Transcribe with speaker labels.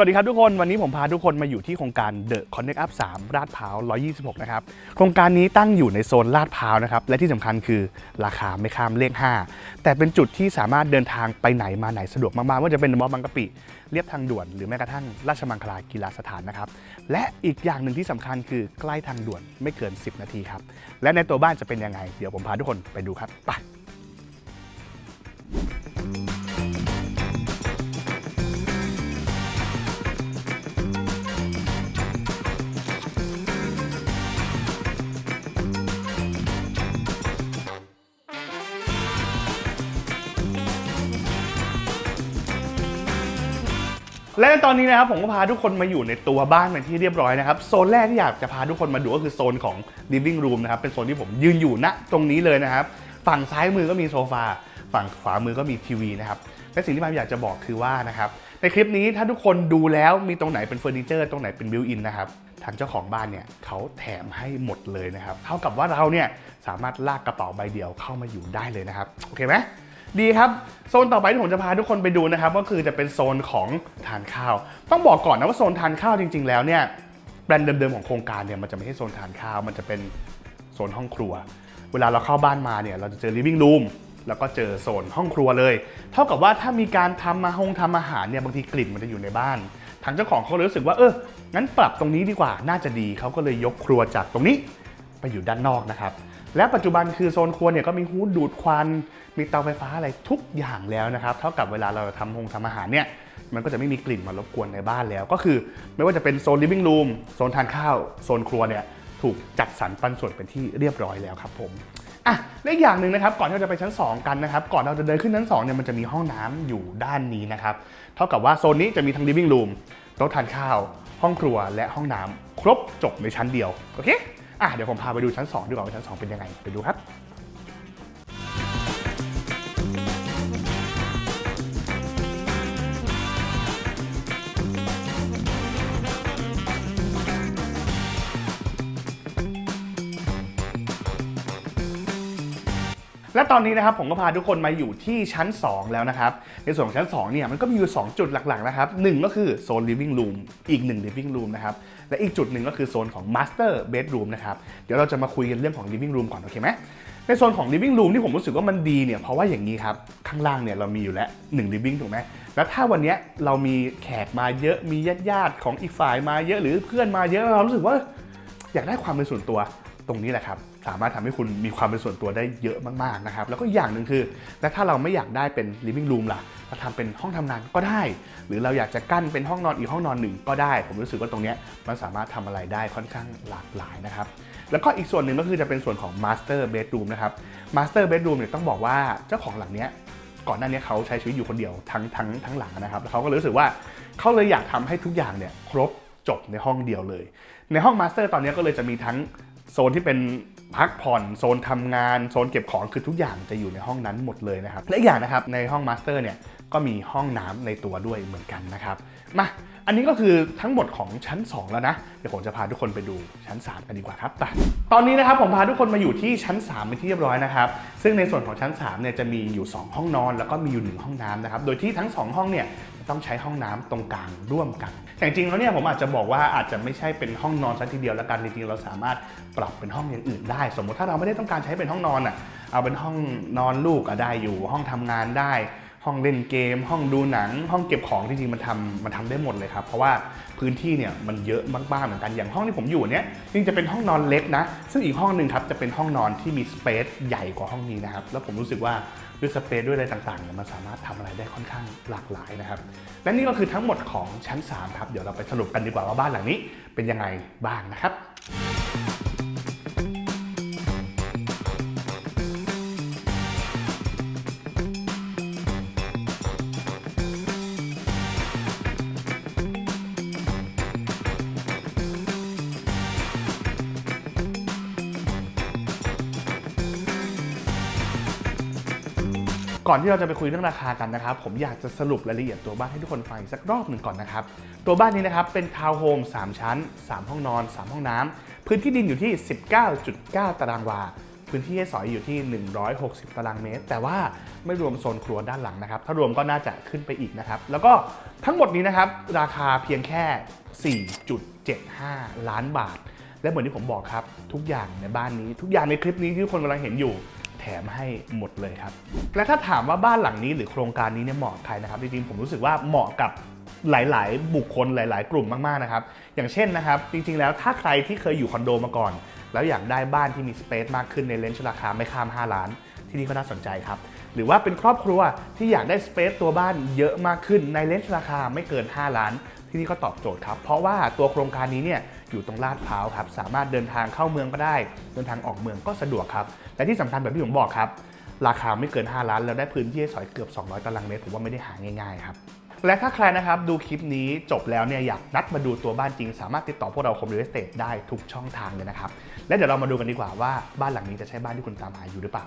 Speaker 1: สวัสดีครับทุกคนวันนี้ผมพาทุกคนมาอยู่ที่โครงการ The Connect Up 3ลาดพร้าว 126 นะครับ โครงการนี้ตั้งอยู่ในโซนลาดพร้าวนะครับ และที่สำคัญคือราคาไม่ข้ามเลข 5 แต่เป็นจุดที่สามารถเดินทางไปไหนมาไหนสะดวกมากๆว่าจะเป็นมอบางกะปิเรียบทางด่วน หรือแม้กระทั่งราชมังคลากีฬาสถานนะครับ และอีกอย่างหนึ่งที่สำคัญคือใกล้ทางด่วนไม่เกิน 10 นาทีครับและในตัวบ้านจะเป็นยังไง เดี๋ยวผมพาทุกคนไปดูครับไป และในตอนนี้นะครับผมก็พาทุกคนมาอยู่ในตัวบ้านเป็นที่เรียบร้อยนะครับโซนแรกที่อยากจะพาทุกคนมาดูก็คือโซนของ living room นะครับเป็นโซนที่ผมยืนอยู่ณตรงนี้เลยนะครับ ฝั่งซ้ายมือก็มีโซฟาฝั่งขวามือก็มีทีวีนะครับและสิ่งที่ผมอยากจะบอกคือว่านะครับในคลิปนี้ถ้าทุกคนดูแล้วมีตรงไหนเป็นเฟอร์นิเจอร์ตรงไหนเป็นบิวอินนะครับทางเจ้าของบ้านเนี่ยเขาแถมให้หมดเลยนะครับเท่ากับว่าเราเนี่ยสามารถลากกระเป๋าใบเดียวเข้ามาอยู่ได้เลยนะครับโอเคไหม ดีครับโซนต่อไปที่ผมจะพาทุกคนไปดูนะครับ ก็คือจะเป็นโซนของทานข้าว ต้องบอกก่อนนะว่าโซนทานข้าวจริง ๆ แล้วเนี่ยแบรนด์เดิมๆของโครงการเนี่ยมันจะไม่ใช่โซนทานข้าว มันจะเป็นโซนห้องครัว เวลาเราเข้าบ้านมาเนี่ยเราจะเจอ living room แล้วก็เจอโซนห้องครัวเลย เท่ากับว่าถ้ามีการทำมาห้องทำอาหารเนี่ยบางทีกลิ่นมันจะอยู่ในบ้านทางเจ้าของเขาเลยรู้สึกว่าเอองั้นปรับตรงนี้ดีกว่าน่าจะดีเขาก็เลยยกครัวจากตรงนี้ไปอยู่ด้านนอกนะครับ และปัจจุบันคือโซนครัวเนี่ยก็มีฮูดดูดควัน มีเตาไฟฟ้าอะไรทุกอย่างแล้วนะครับ เท่ากับเวลาเราทำหงทำอาหารเนี่ย มันก็จะไม่มีกลิ่นมารบกวนในบ้านแล้ว ก็คือไม่ว่าจะเป็นโซน living room โซนทานข้าว โซนครัวเนี่ยถูกจัดสรรปันส่วนเป็นที่เรียบร้อยแล้วครับผมอะและอีกอย่างหนึ่งนะครับ ก่อนที่เราจะไปชั้น 2 กันนะครับ ก่อนเราจะเดินขึ้นชั้น2เนี่ยมันจะมีห้องน้ำอยู่ด้านนี้นะครับ เท่ากับว่าโซนนี้จะมีทั้ง living room โต๊ะทานข้าว ห้องครัวและห้องน้ำ ครบจบในชั้นเดียว โอเค อะเดี๋ยวผมพาไปดูชั้น 2 ดีกว่าว่าชั้น 2 เป็นยังไง ไปดูครับ และตอนนี้นะครับผมก็พาทุกคนมาอยู่ที่ชั้น 2 แล้วนะครับ ในส่วนของชั้น2เนี่ยมันก็มีอยู่ 2 จุดหลักๆนะครับหนึ่งก็คือโซน living room อีก 1 living room นะครับ และอีกจุดหนึ่งก็คือโซนของ master bedroom นะครับ เดี๋ยวเราจะมาคุยกันเรื่องของ living room ก่อนโอเคไหมในโซนของ living room ที่ผมรู้สึกว่ามันดีเนี่ยเพราะว่าอย่างนี้ครับ ข้างล่างเนี่ยเรามีอยู่แล้ว1 living ถูกไหมแล้วถ้าวันนี้เรามีแขกมาเยอะมีญาติๆของอีกฝ่ายมาเยอะหรือเพื่อนมาเยอะเรารู้สึกว่าอยากได้ความเป็นส่วนตัว ตรงนี้แหละครับสามารถทำให้คุณมีความเป็นส่วนตัวได้เยอะมากๆนะครับแล้วก็อย่างหนึ่งคือ และถ้าเราไม่อยากได้เป็น living room ล่ะเราทำเป็นห้องทำงานก็ได้ หรือเราอยากจะกั้นเป็นห้องนอนอีกห้องนอนหนึ่งก็ได้ ผมรู้สึกว่าตรงนี้มันสามารถทำอะไรได้ค่อนข้างหลากหลายนะครับแล้วก็อีกส่วนหนึ่งก็คือจะเป็นส่วนของ master bedroom นะครับ master bedroom เนี่ยต้องบอกว่าเจ้าของหลังเนี้ยก่อนหน้านี้เขาใช้ชีวิตอยู่คนเดียวทั้งทั้งทั้งหลังนะครับแล้วเขาก็รู้สึกว่าเขาเลยอยากทำให้ทุกอย่างเนี่ยครบจบในห้องเดียวเลย ในห้องมาสเตอร์ตอนนี้ก็เลยจะมีทั้ง โซนที่เป็นพักผ่อนโซนทำงานโซนเก็บของคือทุกอย่างจะอยู่ในห้องนั้นหมดเลยนะครับและอีกอย่างนะครับในห้องมาสเตอร์เนี่ยก็มีห้องน้ำในตัวด้วยเหมือนกันนะครับมา อันนี้ก็คือทั้งหมดของชั้น 2 แล้วนะ เดี๋ยวผมจะพาทุกคนไปดูชั้น 3 กันดีกว่าครับไปตอนนี้นะครับผมพาทุกคนมาอยู่ที่ชั้น 3 เป็นที่เรียบร้อยนะครับ ซึ่งในส่วนของชั้น3เนี่ยจะมีอยู่ 2 ห้องนอน แล้วก็มีอยู่ 1 ห้องน้ำนะครับ โดยที่ทั้ง 2 ห้องเนี่ยต้องใช้ห้องน้ำตรงกลางร่วมกัน แต่จริงแล้วเนี่ยผมอาจจะบอกว่าอาจจะไม่ใช่เป็นห้องนอนซะทีเดียวแล้วกัน จริงๆเราสามารถปรับเป็นห้องอย่างอื่นได้ สมมติถ้าเราไม่ได้ต้องการใช้เป็นห้องนอนอะ เอาเป็นห้องนอนลูกอะได้อยู่ ห้องทำงานได้ ห้องเล่นเกม ห้องดูหนัง ห้องเก็บของจริงๆมันทำมันทำได้หมดเลยครับ เพราะว่าพื้นที่เนี่ยมันเยอะมากๆเหมือนกันอย่างห้องที่ผมอยู่เนี่ยจริงจะเป็นห้องนอนเล็กนะ ซึ่งอีกห้องหนึ่งครับจะเป็นห้องนอนที่มีสเปซใหญ่กว่าห้องนี้นะครับแล้วผมรู้สึกว่าด้วยสเปซด้วยอะไรต่างๆเนี่ยมันสามารถทำอะไรได้ค่อนข้างหลากหลายนะครับและนี่ก็คือทั้งหมดของชั้น3ครับเดี๋ยวเราไปสรุปกันดีกว่าว่าบ้านหลังนี้เป็นยังไงบ้างนะครับ ก่อนที่เราจะไปคุยเรื่องราคากันนะครับ ผมอยากจะสรุปรายละเอียดตัวบ้านให้ทุกคนฟังอีกสักรอบหนึ่งก่อนนะครับ ตัวบ้านนี้นะครับเป็นทาวน์โฮม3 ชั้น 3 ห้องนอน 3 ห้องน้ำพื้นที่ดินอยู่ที่ 19.9 ตารางวา พื้นที่ให้สอยอยู่ที่ 160 ตารางเมตร แต่ว่าไม่รวมโซนครัวด้านหลังนะครับ ถ้ารวมก็น่าจะขึ้นไปอีกนะครับ แล้วก็ทั้งหมดนี้นะครับราคาเพียงแค่ 4.75 ล้านบาท และเหมือนที่ผมบอกครับทุกอย่างในบ้านนี้ ทุกอย่างในคลิปนี้ที่ทุกคนกำลังเห็นอยู่ แถมให้หมดเลยครับ และถ้าถามว่าบ้านหลังนี้หรือโครงการนี้เนี่ยเหมาะใครนะครับ จริงๆผมรู้สึกว่าเหมาะกับหลาย ๆ บุคคลหลาย ๆ กลุ่มมาก ๆ นะครับ อย่างเช่นนะครับ จริง ๆ แล้วถ้าใครที่เคยอยู่คอนโดมาก่อน แล้วอยากได้บ้านที่มีสเปซมากขึ้นในเลนส์ราคาไม่ข้าม 5 ล้าน ที่นี่ก็น่าสนใจครับ หรือว่าเป็นครอบครัวที่อยากได้สเปซตัวบ้านเยอะมากขึ้นในเลนส์ราคาไม่เกิน 5 ล้าน ที่นี่ก็ตอบโจทย์ครับ เพราะว่าตัวโครงการนี้เนี่ย อยู่ตรงลาดพร้าวครับ สามารถเดินทางเข้าเมืองก็ได้ เดินทางออกเมืองก็สะดวกครับ และที่สำคัญแบบที่ผมบอกครับ ราคาไม่เกิน 5 ล้าน แล้วได้พื้นที่สอยเกือบ 200 ตารางเมตรผมว่าไม่ได้หาง่ายๆครับและถ้าใครนะครับดูคลิปนี้จบแล้วเนี่ยอยากนัดมาดูตัวบ้านจริง สามารถติดต่อพวกเราคอม r ิ a l สเต e ได้ทุกช่องทางเลยนะครับ และเดี๋ยวเรามาดูกันดีกว่าว่าบ้านหลังนี้จะใช่บ้านที่คุณตามหาอยู่หรือเปล่า